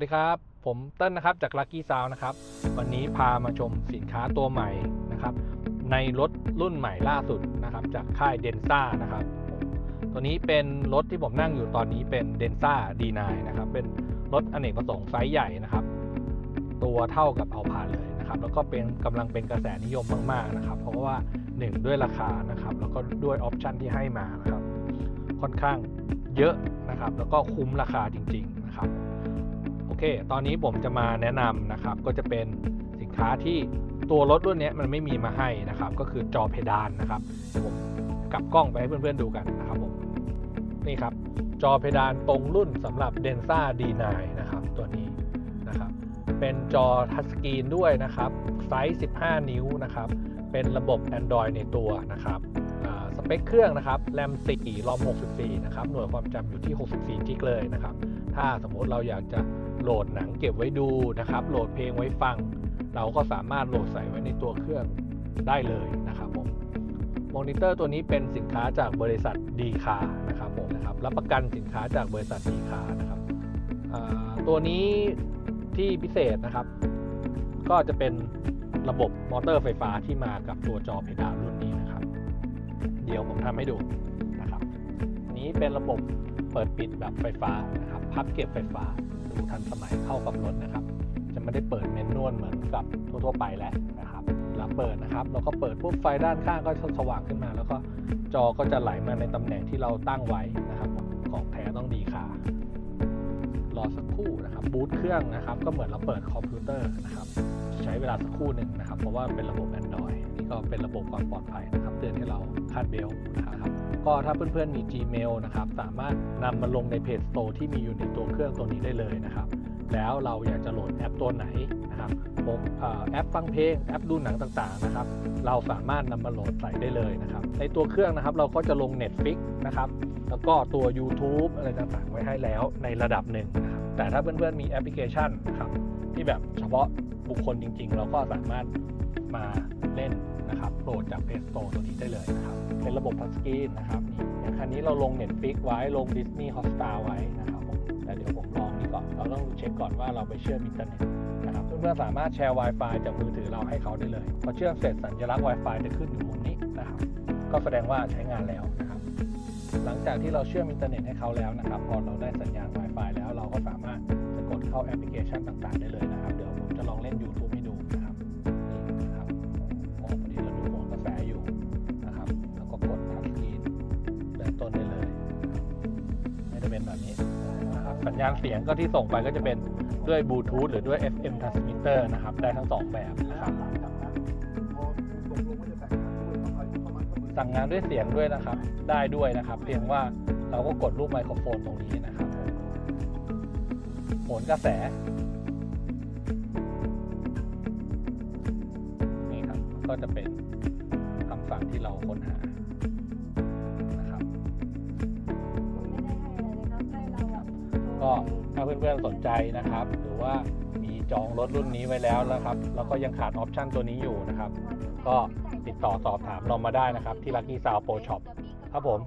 วัสดีครับ ผมเต้นนะครับจาก Lucky Sound นะครับ วันนี้พามาชมสินค้าตัวใหม่นะครับ ในรถรุ่นใหม่ล่าสุดนะครับ จากค่ายเดนซ่านะครับ ตัวนี้เป็นรถที่ผมนั่งอยู่ตอนนี้เป็นเดนซ่า D9 นนะครับ เป็นรถอเนกประสงค์ไซส์ใหญ่นะครับ ตัวเท่ากับเอาผ่านเลยนะครับ แล้วก็เป็นกำลังเป็นกระแสนิยมมากๆนะครับ เพราะว่า 1 ด้วยราคานะครับ แล้วก็ด้วยออปชันที่ให้มานะครับ ค่อนข้างเยอะนะครับ แล้วก็คุ้มราคาจริง ๆ นะครับ โอเค ตอนนี้ผมจะมาแนะนำนะครับ ก็จะเป็นสินค้าที่ตัวรถรุ่นนี้มันไม่มีมาให้นะครับ ก็คือจอเพดานนะครับเดี๋ยวผมกลับกล้องไปให้เพื่อนๆดูกันนะครับผมนี่ครับ จอเพดานตรงรุ่นสำหรับ Densa D9 นะครับตัวนี้นะครับ เป็นจอทัชสกรีนด้วยนะครับไซส์ 15 นิ้วนะครับ เป็นระบบ Android ในตัวนะครับสเปคเครื่องนะครับ แรม 4 รอม 64 นะครับ หน่วยความจำอยู่ที่ 64 กิกเลยนะครับ ถ้าสมมติเราอยากจะ โหลดหนังเก็บไว้ดูนะครับ โหลดเพลงไว้ฟัง เราก็สามารถโหลดใส่ไว้ในตัวเครื่องได้เลยนะครับผมมอนิเตอร์ตัวนี้เป็นสินค้าจากบริษัทดีคานะครับผมนะครับรับประกันสินค้าจากบริษัทดีคานะครับตัวนี้ที่พิเศษนะครับ ก็จะเป็นระบบมอเตอร์ไฟฟ้าที่มากับตัวจอเพดานรุ่นนี้นะครับ เดี๋ยวผมทำให้ดูนะครับ นี้เป็นระบบเปิดปิดแบบไฟฟ้านะครับ พับเก็บไฟฟ้า ดูทันสมัยเข้ากับรถนะครับ จะไม่ได้เปิดเมนนวลเหมือนกับทั่วๆไปแล้วนะครับเวลาเปิดนะครับเราก็เปิดปุ๊บไฟด้านข้างก็สว่างขึ้นมา แล้วก็จอก็จะไหลมาในตำแหน่งที่เราตั้งไว้นะครับของแท้ต้องดีค่ะรอสักครู่นะครับบูตเครื่องนะครับ ก็เหมือนเราเปิดคอมพิวเตอร์นะครับ ใช้เวลาสักครู่หนึ่งนะครับ เพราะว่าเป็นระบบ Android นี่ก็เป็นระบบความปลอดภัยนะครับ เตือนให้เราคาดเบลต์นะครับ ก็ถ้าเพื่อนๆมี Gmail นะครับ สามารถนำมาลงในเพจ Store ที่มีอยู่ในตัวเครื่องตัวนี้ได้เลยนะครับ แล้วเราอยากจะโหลดแอปตัวไหนนะครับผมแอปฟังเพลงแอปดูหนังต่างๆนะครับ เราสามารถนำมาโหลดใส่ได้เลยนะครับ ในตัวเครื่องนะครับเราก็จะลง Netflix นะครับ แล้วก็ตัว YouTube อะไรต่างๆ ไว้ให้แล้วในระดับหนึ่งนะครับแต่ถ้าเพื่อนๆมีแอปพลิเคชันนะครับที่แบบเฉพาะบุคคลจริง ๆ เราก็สามารถมาเล่น นะครับโหลดจาก Play Store ตัวนี้ได้เลยนะครับ เป็นระบบทัสกีนนะครับนี่อย่างคันนี้เราลง Netflix ไว้ลง Disney Hotstar ไว้นะครับผมแต่เดี๋ยวผมลองนี่ก่อน เราต้องเช็คก่อนว่าเราไปเชื่อมอินเทอร์เน็ตนะครับเพื่อนๆสามารถแชร์ Wi-Fi จากมือถือเราให้เขาได้เลยพอเชื่อมเสร็จสัญลักษณ์ Wi-Fi จะขึ้นอยู่มุมนี้นะครับก็แสดงว่าใช้งานแล้วนะครับหลังจากที่เราเชื่อมอินเทอร์เน็ตให้เขาแล้วนะครับพอเราได้สัญญาณ Wi-Fi แล้วเราก็สามารถจะกดเข้าแอปพลิเคชันต่าง ๆ ได้เลยนะครับ เดี๋ยวผมจะลองเล่น YouTube เป็นแบบนี้นะครับสัญญาณเสียงก็ที่ส่งไปก็จะเป็นด้วยบลูทูธหรือด้วย FM transmitter นะครับ ได้ทั้งสองแบบนะครับสั่งงานด้วยเสียงด้วยนะครับ ได้ด้วยนะครับ เพียงว่าเราก็กดรูปไมโครโฟนตรงนี้นะครับโหนกระแสนี่ครับก็จะเป็นคำสั่งที่เราค้นหา ก็ถ้าเพื่อนๆสนใจนะครับ หรือว่ามีจองรถรุ่นนี้ไว้แล้วนะครับ แล้วก็ยังขาดออปชั่นตัวนี้อยู่นะครับ ก็ติดต่อสอบถามเรามาได้นะครับ ที่ Lucky Sound Pro Shop ครับผม